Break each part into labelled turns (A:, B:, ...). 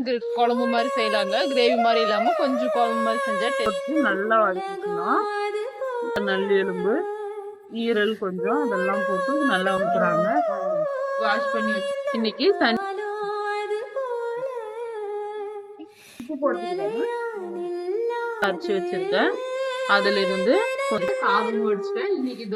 A: Chicken குழம்பு மாதிரி செய்யலாங்க கிரேவி மாதிரி இல்லாம கொஞ்சம் குழம்பு மாதிரி செஞ்சா taste.
B: போட்டு நல்லா வதக்கிக்கணும். நல்லி எலும்பு ஈரல் கொஞ்சம் அதெல்லாம் போட்டு நல்லா ஊத்துறாங்க. வாஷ் பண்ணி வச்சு இன்னைக்கு தண்ணி அரைச்சி வச்சிருக்கேன். அதுல இருந்து கொஞ்சம் சாதம் வச்சுட்டேன் இன்னைக்கு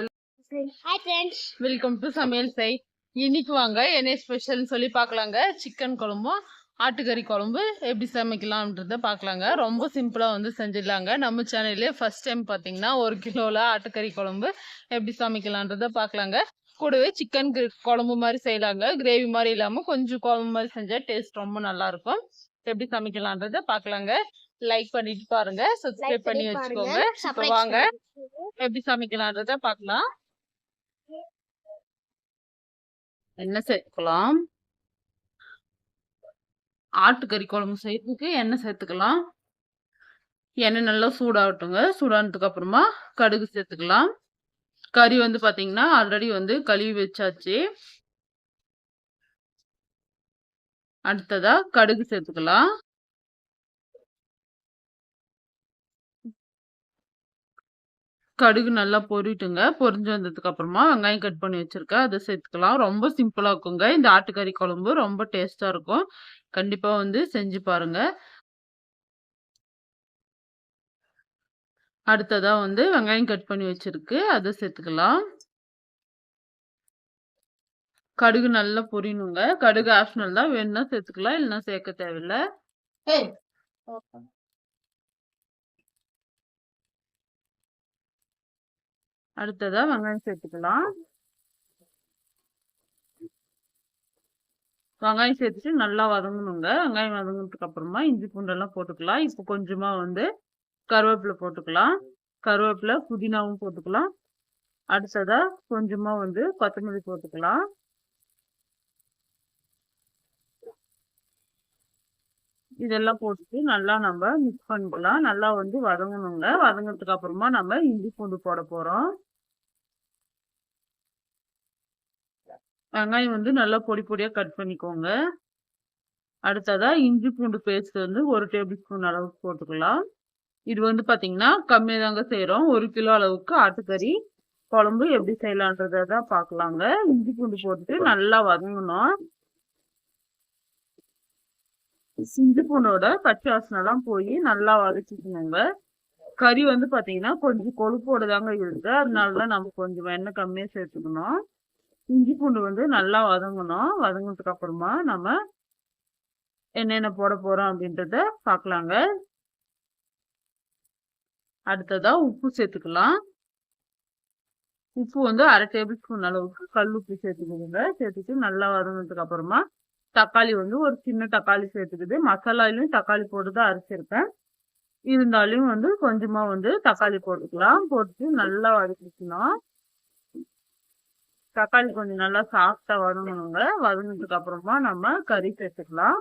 C: ஃப்ரெண்ட்ஸ்
A: வெல்கம் டு சமையல் செய். இன்னைக்கு வாங்க என்ன ஸ்பெஷல்னு சொல்லி பார்க்கலாங்க. சிக்கன் குழம்பும். ஆட்டுக்கறி குழம்பு எப்படி சமைக்கலாம்ன்றத பார்க்கலாங்க. ரொம்ப சிம்பிளாக வந்து செஞ்சிடலாங்க. நம்ம சேனல்லே ஃபர்ஸ்ட் டைம் பார்த்தீங்கன்னா ஒரு கிலோவில் ஆட்டுக்கறி குழம்பு எப்படி சமைக்கலான்றத பார்க்கலாங்க. கூடவே சிக்கன் குழம்பு மாதிரி செய்யலாங்க. கிரேவி மாதிரி இல்லாமல் கொஞ்சம் குழம்பு மாதிரி செஞ்சால் டேஸ்ட் ரொம்ப நல்லா இருக்கும். எப்படி சமைக்கலான்றத பார்க்கலாங்க. லைக் பண்ணிட்டு பாருங்க. சப்ஸ்கிரைப் பண்ணி வச்சுக்கோங்க. இப்போ வாங்க. எப்படி சமைக்கலான்றத பார்க்கலாம். எண்ணெய் சேர்த்துக்கலாம் ஆட்டுக்கறி குழம்பு செய்யறதுக்கு எண்ணெய் சேர்த்துக்கலாம். எண்ணெய் நல்லா சூடாகட்டுங்க. சூடானதுக்கு அப்புறமா கடுகு சேர்த்துக்கலாம். கறி வந்து பாத்தீங்கன்னா ஆல்ரெடி வந்து கழுவி வச்சாச்சு. அடுத்ததா கடுகு சேர்த்துக்கலாம். கடுகு நல்லா பொரிட்டுங்க பொறிஞ்சு வந்ததுக்கு அப்புறமா வெங்காயம் கட் பண்ணி வச்சிருக்கேன். அதை சேர்த்துக்கலாம். ரொம்ப சிம்பிளா இருக்குங்க. இந்த ஆட்டுக்கறி குழம்பு ரொம்ப டேஸ்டா இருக்கும். கண்டிப்பா வந்து செஞ்சு பாருங்க. அடுத்ததா வந்து வெங்காயம் கட் பண்ணி வச்சிருக்கு. அதை சேர்த்துக்கலாம் கடுகு நல்லா பொரியணுங்க கடுகு ஆப்ஷனல் தான். வேணும்னா சேர்த்துக்கலாம் இல்லைன்னா சேர்க்க தேவையில்லை. அடுத்ததா வெங்காயம் சேர்த்துக்கலாம் வெங்காயம் சேர்த்துட்டு நல்லா வதங்கணுங்க. வெங்காயம் வதங்கினதுக்கு அப்புறமா இஞ்சி பூண்டெல்லாம் போட்டுக்கலாம். இப்போ கொஞ்சமாக வந்து கருவேப்பிலை போட்டுக்கலாம். கருவேப்பிலை புதினாவும் போட்டுக்கலாம். அடுத்ததாக கொஞ்சமாக வந்து கொத்தமல்லி போட்டுக்கலாம். இதெல்லாம் போட்டுட்டு நல்லா நம்ம மிக்ஸ் பண்ணிக்கலாம். நல்லா வந்து வதங்கணுங்க. வதங்கினதுக்கு அப்புறமா நம்ம இஞ்சி பூண்டு போட போகிறோம் வெங்காயம் வந்து நல்லா பொடி பொடியாக கட் பண்ணிக்கோங்க. அடுத்ததாக இஞ்சி பூண்டு பேஸ்ட் வந்து ஒரு டேபிள் ஸ்பூன் அளவுக்கு போட்டுக்கலாம். இது வந்து பார்த்தீங்கன்னா கம்மியாக தாங்க செய்கிறோம் ஒரு கிலோ அளவுக்கு ஆட்டுக்கறி குழம்பு எப்படி செய்யலான்றதை தான் பார்க்கலாங்க இஞ்சி பூண்டு போட்டுட்டு நல்லா வதங்கணும். இஞ்சி பூண்டோட பச்சை வாசனைலாம் போய் நல்லா வதக்கிக்கணுங்க. கறி வந்து பார்த்தீங்கன்னா கொஞ்சம் கொழுப்போட தாங்க அதனால தான் நம்ம கொஞ்சம் எண்ணெய் கம்மியாக சேர்த்துக்கணும். இஞ்சி பூண்டு வந்து நல்லா வதங்கணும். வதங்கினதுக்கு அப்புறமா நம்ம என்னென்ன போட போறோம் அப்படின்றத பார்க்கலாங்க அடுத்ததா உப்பு சேர்த்துக்கலாம். உப்பு வந்து அரை டேபிள் ஸ்பூன் அளவுக்கு கல் உப்பு சேர்த்துக்கோங்க சேர்த்துட்டு நல்லா வதங்கினதுக்கு அப்புறமா தக்காளி வந்து ஒரு சின்ன தக்காளி சேர்த்துக்குது. மசாலாலையும் தக்காளி போட்டு தான் அரைச்சிருப்பேன். இருந்தாலும் வந்து கொஞ்சமா வந்து தக்காளி போட்டுக்கலாம். போட்டுட்டு நல்லா வதக்கிக்கணும். தக்காளி கொஞ்சம் நல்லா சாஃப்டா வதங்கணுங்க. வதங்கினதுக்கு அப்புறமா நம்ம கறி சேர்த்துக்கலாம்.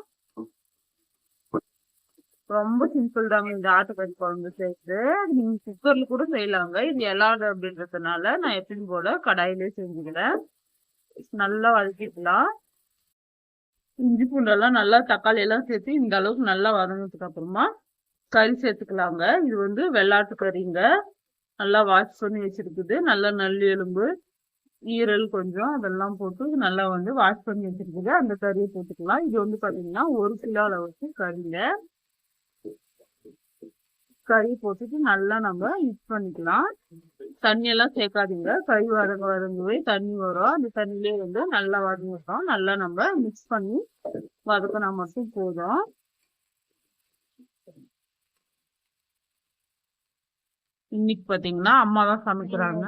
A: ரொம்ப சிம்பிள் தாங்க இந்த ஆட்டுக்கறி குழம்பு சேர்த்து நீங்க குக்கர்ல கூட செய்யலாங்க. இது எல்லாரும் அப்படின்றதுனால நான் எப்பயும் போல கடாயிலே செஞ்சுக்கிறேன். நல்லா வதக்கிக்கலாம். இஞ்சி பூண்டெல்லாம் நல்லா தக்காளி எல்லாம் சேர்த்து இந்த அளவுக்கு நல்லா வதங்கினதுக்கு அப்புறமா கறி சேர்த்துக்கலாங்க. இது வந்து வெள்ளாட்டு கறிங்க நல்லா வாஷ் பண்ணி வச்சிருக்குது. நல்லா நல்லி எலும்பு. ஈரல் கொஞ்சம் அதெல்லாம் போட்டு நல்லா வந்து வாஷ் பண்ணி வச்சிருக்குது. அந்த கறியை போட்டுக்கலாம். இது வந்து பார்த்தீங்கன்னா ஒரு கிலோ அளவுக்கு கறியில் கறி போட்டுட்டு நல்லா நம்ம மிக்ஸ் பண்ணிக்கலாம். தண்ணியெல்லாம் சேர்க்காதீங்க. கறி வதங்க வதங்கவே தண்ணி வரும். அந்த தண்ணியிலே வந்து நல்லா வதங்கிட்டோம் நல்லா நம்ம மிக்ஸ் பண்ணி வதக்கினா மட்டும் போதும். இன்னைக்கு பாத்தீங்கன்னா அம்மா தான் சமைக்கிறாங்க.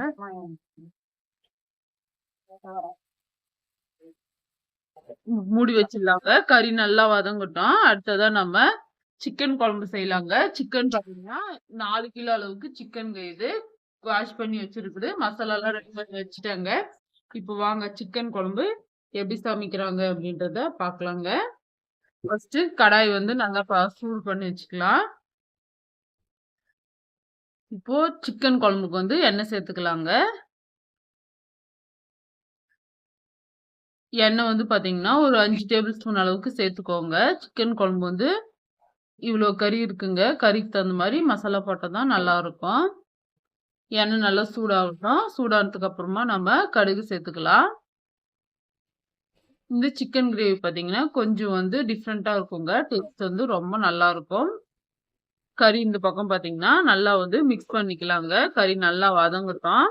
A: மூடி வச்சிடலாங்க. கறி நல்லா வதங்கட்டும். அடுத்ததா நம்ம சிக்கன் குழம்பு செய்யலாங்க. சிக்கன் பாத்தீங்கன்னா நாலு கிலோ அளவுக்கு சிக்கன் இது. வாஷ் பண்ணி வச்சிருக்குது. மசாலா எல்லாம் ரெடி பண்ணி வச்சுட்டாங்க. இப்போ வாங்க சிக்கன் குழம்பு எப்படி சமைக்கிறாங்க அப்படின்றத பார்க்கலாங்க ஃபர்ஸ்ட் கடாய் வந்து நல்லா சூடு பண்ணி வச்சுக்கலாம். இப்போ சிக்கன் குழம்புக்கு வந்து எண்ணெய் சேர்த்துக்கலாங்க. எண்ணெய் வந்து பார்த்தீங்கன்னா ஒரு அஞ்சு டேபிள் ஸ்பூன் அளவுக்கு சேர்த்துக்கோங்க. சிக்கன் குழம்பு வந்து இவ்வளோ கறி இருக்குங்க. கறிக்கு தகுந்த மாதிரி மசாலா போட்டால் தான் நல்லாயிருக்கும் எண்ணெய் நல்லா சூடாகட்டும். சூடானதுக்கு அப்புறமா நம்ம கடுகு சேர்த்துக்கலாம். இந்த சிக்கன் கிரேவி பார்த்தீங்கன்னா கொஞ்சம் வந்து டிஃப்ரெண்ட்டாக இருக்குங்க. டேஸ்ட் வந்து ரொம்ப நல்லா இருக்கும். கறி இந்த பக்கம் பார்த்தீங்கன்னா நல்லா வந்து மிக்ஸ் பண்ணிக்கலாங்க. கறி நல்லா வதங்கட்டும்.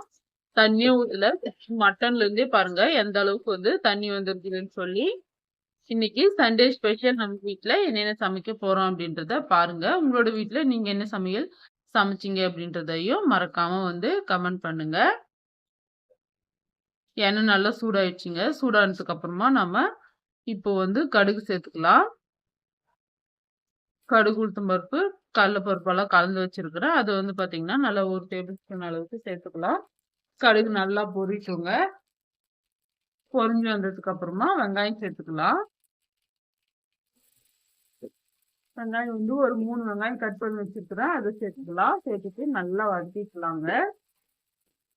A: தண்ணியும் ஊற்றல மட்டன்ல இருந்தே பாருங்க எந்த அளவுக்கு வந்து தண்ணி வந்துருக்குதுன்னு சொல்லி. இன்னைக்கு சண்டே ஸ்பெஷல் நம்ம வீட்டில் என்னென்ன சமைக்க போறோம் அப்படின்றத பாருங்க. உங்களோட வீட்டில் நீங்க என்ன சமையல் சமைச்சிங்க அப்படின்றதையும் மறக்காம வந்து கமெண்ட் பண்ணுங்க. எண்ணெய் நல்லா சூடாயிடுச்சுங்க. சூடானதுக்கு அப்புறமா நம்ம இப்போ வந்து கடுகு சேர்த்துக்கலாம். கடுகு உளுத்தம் பருப்பு கடலைப்பருப்பெல்லாம் கலந்து வச்சிருக்கிறேன். அது வந்து பாத்தீங்கன்னா நல்லா ஒரு டேபிள் ஸ்பூன் அளவுக்கு சேர்த்துக்கலாம். கடுகு நல்லா பொரிச்சுங்க பொரிஞ்சு வந்ததுக்கு அப்புறமா வெங்காயம் சேர்த்துக்கலாம். வெங்காயம் வந்து ஒரு மூணு வெங்காயம் கட் பண்ணி வச்சிருக்கிறேன். அதை சேர்த்துக்கலாம். சேர்த்துட்டு நல்லா வதக்கிக்கலாங்க.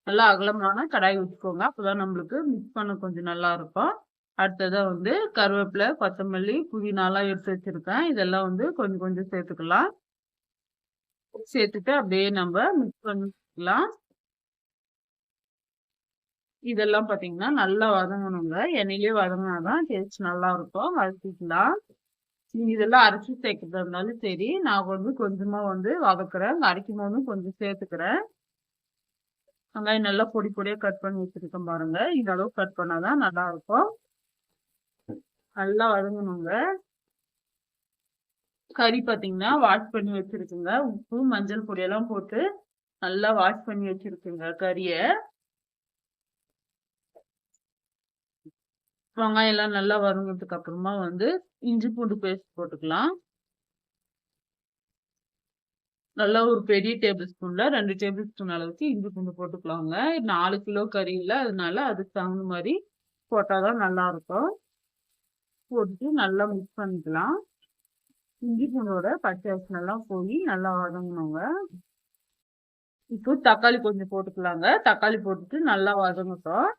A: நல்லா அகலமான கடாய் வச்சுக்கோங்க. அப்போதான் நம்மளுக்கு மிக்ஸ் பண்ண கொஞ்சம் நல்லா இருக்கும். அடுத்ததாக வந்து கருவேப்பிலை கொத்தமல்லி புதினாலாம் எடுத்து வச்சிருக்கேன். இதெல்லாம் வந்து கொஞ்சம் கொஞ்சம் சேர்த்துக்கலாம். சேர்த்துட்டு அப்படியே நம்ம மிக்ஸ் பண்ணிக்கலாம் இதெல்லாம் பார்த்தீங்கன்னா நல்லா வதங்கணுங்க. எண்ணெயிலே வதங்கினாதான் டேஸ்ட் நல்லா இருக்கும் வதக்கிக்கலாம். நீங்கள் இதெல்லாம் அரைச்சி சேர்க்கறதா இருந்தாலும் சரி நான் வந்து கொஞ்சமாக வந்து வதக்குறேன். அரைக்கும் போதும் கொஞ்சம் சேர்த்துக்கிறேன். வெங்காயம் நல்லா பொடி பொடியாக கட் பண்ணி வச்சுருக்கேன் பாருங்க. இந்த அளவு கட் பண்ணாதான் நல்லா இருக்கும் நல்லா வதங்கணுங்க. கறி பார்த்தீங்கன்னா வாஷ் பண்ணி வச்சிருக்குங்க. உப்பு மஞ்சள் பொடியெல்லாம் போட்டு நல்லா வாஷ் பண்ணி வச்சுருக்குங்க கறியை. வெங்காயம் எல்லாம் நல்லா வதங்கினதுக்கு அப்புறமா வந்து இஞ்சி பூண்டு பேஸ்ட் போட்டுக்கலாம். நல்லா ஒரு பெரிய டேபிள் ஸ்பூன்ல ரெண்டு டேபிள் ஸ்பூன் அளவுக்கு இஞ்சி பூண்டு போட்டுக்கலாங்க. நாலு கிலோ கறி இல்லை அதனால அதுக்கு தகுந்த மாதிரி போட்டாதான் நல்லா இருக்கும். போட்டுட்டு நல்லா மிக்ஸ் பண்ணிக்கலாம். இஞ்சி பூண்டோட பச்சை வாசனெல்லாம் போய் நல்லா வதங்கணுங்க. இப்போ தக்காளி கொஞ்சம் போட்டுக்கலாங்க. தக்காளி போட்டுட்டு நல்லா வதங்கட்டும்.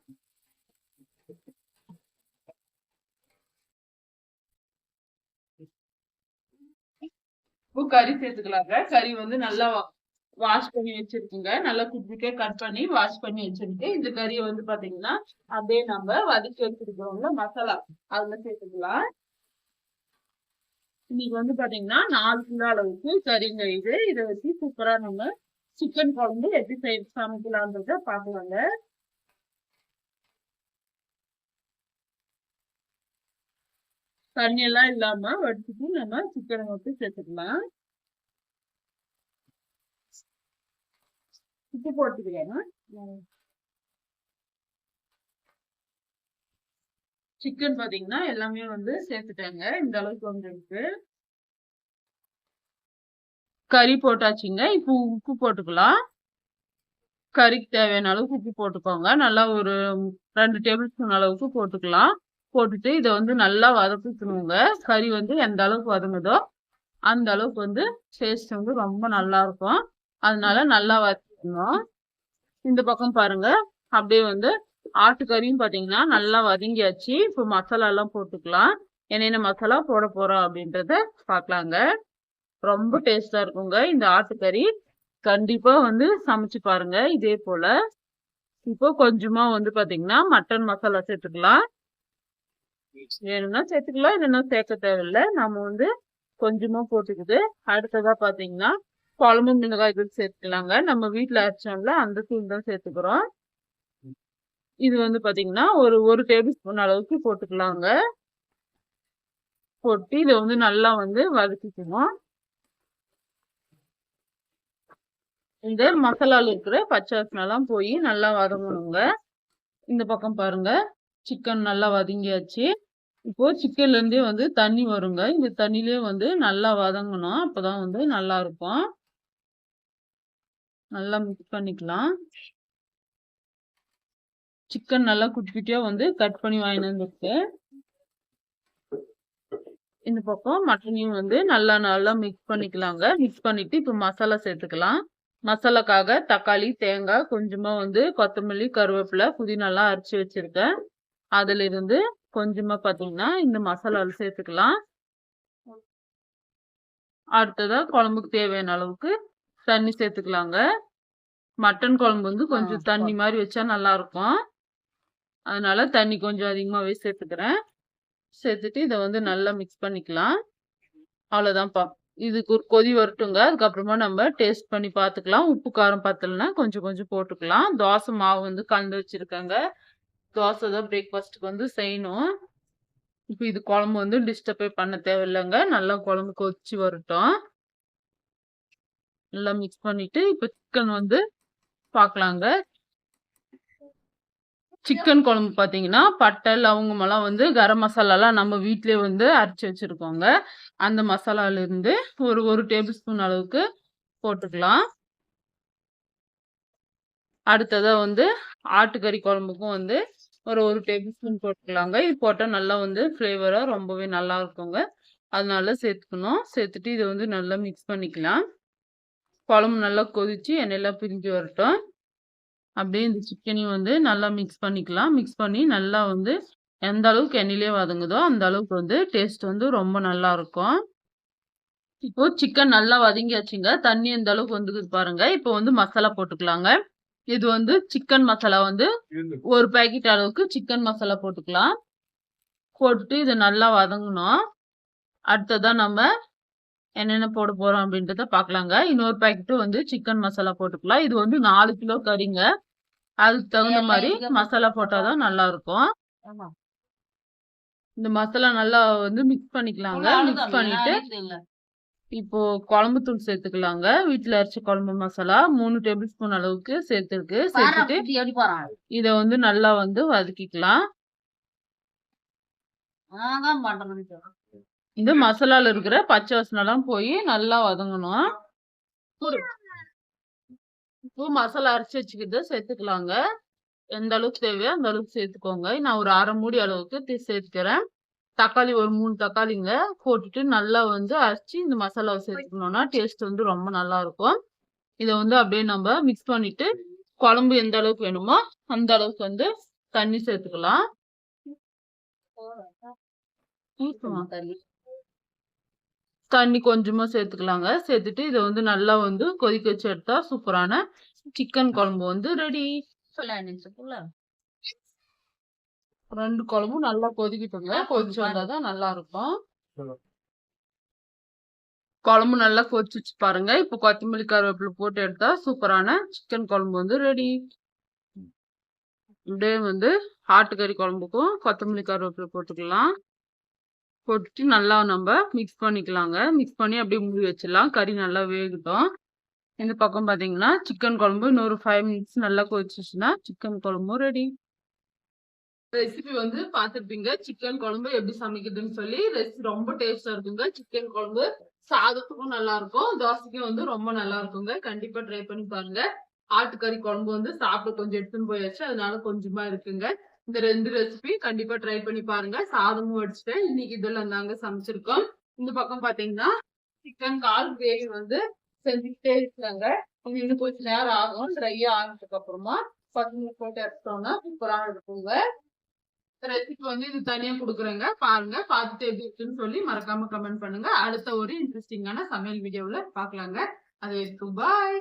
A: இப்போ கறி சேர்த்துக்கலாங்க கறி வந்து நல்லா வாஷ் பண்ணி வச்சிருக்குங்க. நல்லா குட்டிக்கே கட் பண்ணி வாஷ் பண்ணி வச்சிருக்கு. இந்த கறியை வந்து பாத்தீங்கன்னா அப்படியே நம்ம வதக்கி வச்சிருக்கிறோம்ல மசாலா அதுல சேர்த்துக்கலாம். இன்னைக்கு வந்து பாத்தீங்கன்னா நாலு கிலோ அளவுக்கு கறிங்க இது. இதை வச்சு சூப்பரா நம்ம சிக்கன் குழம்பு எப்படி செய்ய சமைக்கலான்றத பாக்கலாங்க தண்ணி எல்லாம் இல்லாம வடிச்சுட்டு நம்ம சிக்கனை மட்டும் சேர்த்துக்கலாம். உப்பு போட்டுக்கிறேன். சிக்கன் பாத்தீங்கன்னா எல்லாமே வந்து சேர்த்துட்டாங்க. இந்த அளவுக்கு வந்துருக்கு கறி போட்டாச்சுங்க. இப்போ உப்பு போட்டுக்கலாம். கறிக்கு தேவையான அளவுக்கு உப்பு போட்டுக்கோங்க. நல்லா ஒரு ரெண்டு டேபிள் ஸ்பூன் அளவுக்கு போட்டுக்கலாம். போட்டுட்டு இதை வந்து நல்லா வதக்கிக்கணுங்க. கறி வந்து எந்த அளவுக்கு வதங்குதோ அந்த அளவுக்கு வந்து டேஸ்ட் வந்து ரொம்ப நல்லா இருக்கும். அதனால நல்லா வதக்கணும் இந்த பக்கம் பாருங்க. அப்படியே வந்து ஆட்டுக்கறியும் பார்த்தீங்கன்னா நல்லா வதங்கியாச்சு. இப்போ மசாலா எல்லாம் போட்டுக்கலாம். என்னென்ன மசாலா போட போறோம் அப்படின்றத பார்க்கலாங்க ரொம்ப டேஸ்டா இருக்குங்க இந்த ஆட்டுக்கறி கண்டிப்பா வந்து சமைச்சு பாருங்க இதே போல. இப்போ கொஞ்சமா வந்து பாத்தீங்கன்னா மட்டன் மசாலா சேர்த்துக்கலாம். வேணும்னா சேர்த்துக்கலாம் இல்லைன்னா சேர்க்க தேவையில்லை. நம்ம வந்து கொஞ்சமாக போட்டுக்குது அடுத்ததாக பார்த்தீங்கன்னா குழம்பு மிளகாய் தூள் சேர்த்துக்கலாங்க. நம்ம வீட்டில் அரைச்சோம்ல அந்த தூள் தான் சேர்த்துக்கிறோம். இது வந்து பார்த்தீங்கன்னா ஒரு ஒரு டேபிள் ஸ்பூன் அளவுக்கு போட்டுக்கலாங்க. போட்டு இதை வந்து நல்லா வந்து வதக்கிக்கணும். இந்த மசாலாவில் இருக்கிற பச்சை வாசனைலாம் போய் நல்லா வதங்கணுங்க. இந்த பக்கம் பாருங்க சிக்கன் நல்லா வதங்கியாச்சு. இப்போ சிக்கன்ல இருந்தே வந்து தண்ணி வருங்க. இந்த தண்ணிலே வந்து நல்லா வதங்கணும் அப்பதான் வந்து நல்லா இருக்கும். நல்லா மிக்ஸ் பண்ணிக்கலாம். சிக்கன் நல்லா குட்டி குட்டியா வந்து கட் பண்ணி வாங்கிட்டு வந்துருக்கு இந்த பக்கம் மட்டனையும் வந்து நல்லா நல்லா மிக்ஸ் பண்ணிக்கலாங்க. மிக்ஸ் பண்ணிட்டு இப்போ மசாலா சேர்த்துக்கலாம். மசாலாக்காக தக்காளி தேங்காய் கொஞ்சமா வந்து கொத்தமல்லி கருவேப்பிலை புதினெல்லாம் அரைச்சி வச்சிருக்கேன். அதுல இருந்து கொஞ்சமா பாத்தீங்கன்னா இந்த மசாலா சேர்த்துக்கலாம். அடுத்ததா குழம்புக்கு தேவையான அளவுக்கு தண்ணி சேர்த்துக்கலாங்க. மட்டன் குழம்பு வந்து கொஞ்சம் தண்ணி மாதிரி வச்சா நல்லா இருக்கும் அதனால தண்ணி கொஞ்சம் அதிகமாகவே சேர்த்துக்கிறேன். சேர்த்துட்டு இதை வந்து நல்லா மிக்ஸ் பண்ணிக்கலாம். அவ்வளோதான்ப்பா இதுக்கு ஒரு கொதி வரட்டுங்க அதுக்கப்புறமா நம்ம டேஸ்ட் பண்ணி பார்த்துக்கலாம் உப்பு காரம் பத்தலைன்னா கொஞ்சம் கொஞ்சம் போட்டுக்கலாம். தோசை மாவு வந்து கலந்து வச்சிருக்காங்க. தோசை தான் பிரேக்ஃபாஸ்ட்டுக்கு வந்து செய்யணும். இப்போ இது குழம்பு வந்து டிஸ்டர்பே பண்ண தேவையில்லைங்க. நல்லா குழம்பு கொதிச்சு வரட்டும். நல்லா மிக்ஸ் பண்ணிட்டு இப்போ சிக்கன் வந்து பார்க்கலாங்க. சிக்கன் குழம்பு பார்த்தீங்கன்னா பட்டை லவங்கமெல்லாம் வந்து கரம் மசாலாலாம் நம்ம வீட்டிலே வந்து அரைச்சி வச்சுருக்கோங்க. அந்த மசாலாலேருந்து ஒரு ஒரு டேபிள் ஸ்பூன் அளவுக்கு போட்டுக்கலாம். அடுத்ததாக வந்து ஆட்டுக்கறி குழம்புக்கும் வந்து ஒரு ஒரு டேபிள் ஸ்பூன் போட்டுக்கலாங்க. இது போட்டால் நல்லா வந்து ஃப்ளேவராக ரொம்பவே நல்லா இருக்குங்க. அதனால சேர்த்துக்கணும். சேர்த்துட்டு இதை வந்து நல்லா மிக்ஸ் பண்ணிக்கலாம். குழம்பு நல்லா கொதிச்சு எண்ணெயெல்லாம் பிரிஞ்சு வரட்டும். அப்படியே இந்த சிக்கனையும் வந்து நல்லா மிக்ஸ் பண்ணிக்கலாம். மிக்ஸ் பண்ணி நல்லா வந்து எந்த அளவுக்கு எண்ணெயிலே வதங்குதோ அந்த அளவுக்கு வந்து டேஸ்ட் வந்து ரொம்ப நல்லா இருக்கும். இப்போ சிக்கன் நல்லா வதங்கியாச்சுங்க. தண்ணி எந்த அளவுக்கு வந்துக்குது பாருங்க. இப்போ வந்து மசாலா போட்டுக்கலாங்க. இது வந்து சிக்கன் மசாலா வந்து ஒரு பேக்கெட் அளவுக்கு சிக்கன் மசாலா போட்டுக்கலாம். போட்டுட்டு இதை நல்லா வதங்கணும். அடுத்ததான் நம்ம என்னென்ன போட போறோம் அப்படின்றத பார்க்கலாங்க. இன்னொரு பேக்கெட்டு வந்து சிக்கன் மசாலா போட்டுக்கலாம். இது வந்து நாலு கிலோ கறிங்க. அதுக்கு தகுந்த மாதிரி மசாலா போட்டாதான் நல்லா இருக்கும். இந்த மசாலா நல்லா வந்து மிக்ஸ் பண்ணிக்கலாங்க. மிக்ஸ் பண்ணிட்டு இப்போ குழம்பு தூள் சேர்த்துக்கலாங்க. வீட்டுல அரைச்ச குழம்பு மசாலா மூணு டேபிள் ஸ்பூன் அளவுக்கு சேர்த்துருக்கு. சேர்த்துட்டு இத வந்து நல்லா வந்து வதக்கிக்கலாம். இந்த மசாலால இருக்கிற பச்சை வாசனை எல்லாம் போய் நல்லா வதங்கணும். இப்போ மசாலா அரைச்சி வச்சுக்கிட்டு சேர்த்துக்கலாங்க. எந்த அளவுக்கு தேவையோ அந்த அளவுக்கு சேர்த்துக்கோங்க. நான் ஒரு அரை மூடி அளவுக்கு சேர்த்துக்கிறேன். தக்காளி ஒரு மூணு தக்காளிங்க போட்டுட்டு நல்லா வந்து அரைச்சி இந்த மசாலாவை சேர்த்துக்கணும்னா டேஸ்ட் வந்து ரொம்ப நல்லா இருக்கும் இதை வந்து அப்படியே நம்ம மிக்ஸ் பண்ணிட்டு குழம்பு எந்த அளவுக்கு வேணுமோ அந்த அளவுக்கு வந்து தண்ணி சேர்த்துக்கலாம். தண்ணி தண்ணி கொஞ்சமா சேர்த்துக்கலாங்க. சேர்த்துட்டு இதை வந்து நல்லா வந்து கொதிக்க வச்சு எடுத்தா சூப்பரான சிக்கன் குழம்பு வந்து ரெடி ரெண்டு குழம்பும் நல்லா கொதிக்கிட்டுங்க. கொதிச்சு வந்தாதான் நல்லா இருக்கும் குழம்பு நல்லா கொதிச்சு பாருங்க. இப்போ கொத்தமல்லி கருவேப்பிலை போட்டு எடுத்தா சூப்பரான சிக்கன் குழம்பு வந்து ரெடி இப்படியே வந்து ஆட்டுக்கறி குழம்புக்கும் கொத்தமல்லி கருவேப்பிலை போட்டுக்கலாம். போட்டுட்டு நல்லா நம்ம மிக்ஸ் பண்ணிக்கலாங்க. மிக்ஸ் பண்ணி அப்படியே மூடி வச்சிடலாம். கறி நல்லா வேகட்டும். இந்த பக்கம் பார்த்தீங்கன்னா சிக்கன் குழம்பு இன்னொரு ஃபைவ் மினிட்ஸ் நல்லா கொதிச்சிச்சுன்னா சிக்கன் குழம்பும் ரெடி ரெசிபி வந்து பார்த்துருப்பீங்க. சிக்கன் குழம்பு எப்படி சமைக்குதுன்னு சொல்லி ரெசிபி ரொம்ப டேஸ்டா இருக்குங்க. சிக்கன் குழம்பு சாதத்துக்கும் நல்லா இருக்கும் தோசைக்கும் வந்து ரொம்ப நல்லா இருக்குங்க கண்டிப்பா ட்ரை பண்ணி பாருங்க. ஆட்டுக்கறி குழம்பு வந்து சாப்பிட்டு கொஞ்சம் எடுத்துன்னு போயாச்சு. அதனால கொஞ்சமா இருக்குங்க. இந்த ரெண்டு ரெசிபி கண்டிப்பா ட்ரை பண்ணி பாருங்க. சாதமும் வடிச்சிட்டேன் இன்னைக்கு இதெல்லாம் தாங்க சமைச்சிருக்கோம். இந்த பக்கம் பாத்தீங்கன்னா சிக்கன் கால் கிரேவி வந்து செஞ்சுக்கிட்டே இருக்காங்க. இன்னும் கொஞ்சம் நேரம் ஆகும். ட்ரையா ஆனதுக்கு அப்புறமா பசங்க போட்டு எடுத்தோம்னா சூப்பரா இருக்குங்க. ரெசிபி வந்து இது தனியா குடுக்குறேங்க. பாருங்க பார்த்துட்டு எப்படி இருக்குன்னு சொல்லி மறக்காம கமெண்ட் பண்ணுங்க. அடுத்த ஒரு இன்ட்ரெஸ்டிங்கான சமையல் வீடியோவில் பார்க்கலாங்க. அது வரைக்கும் பாய்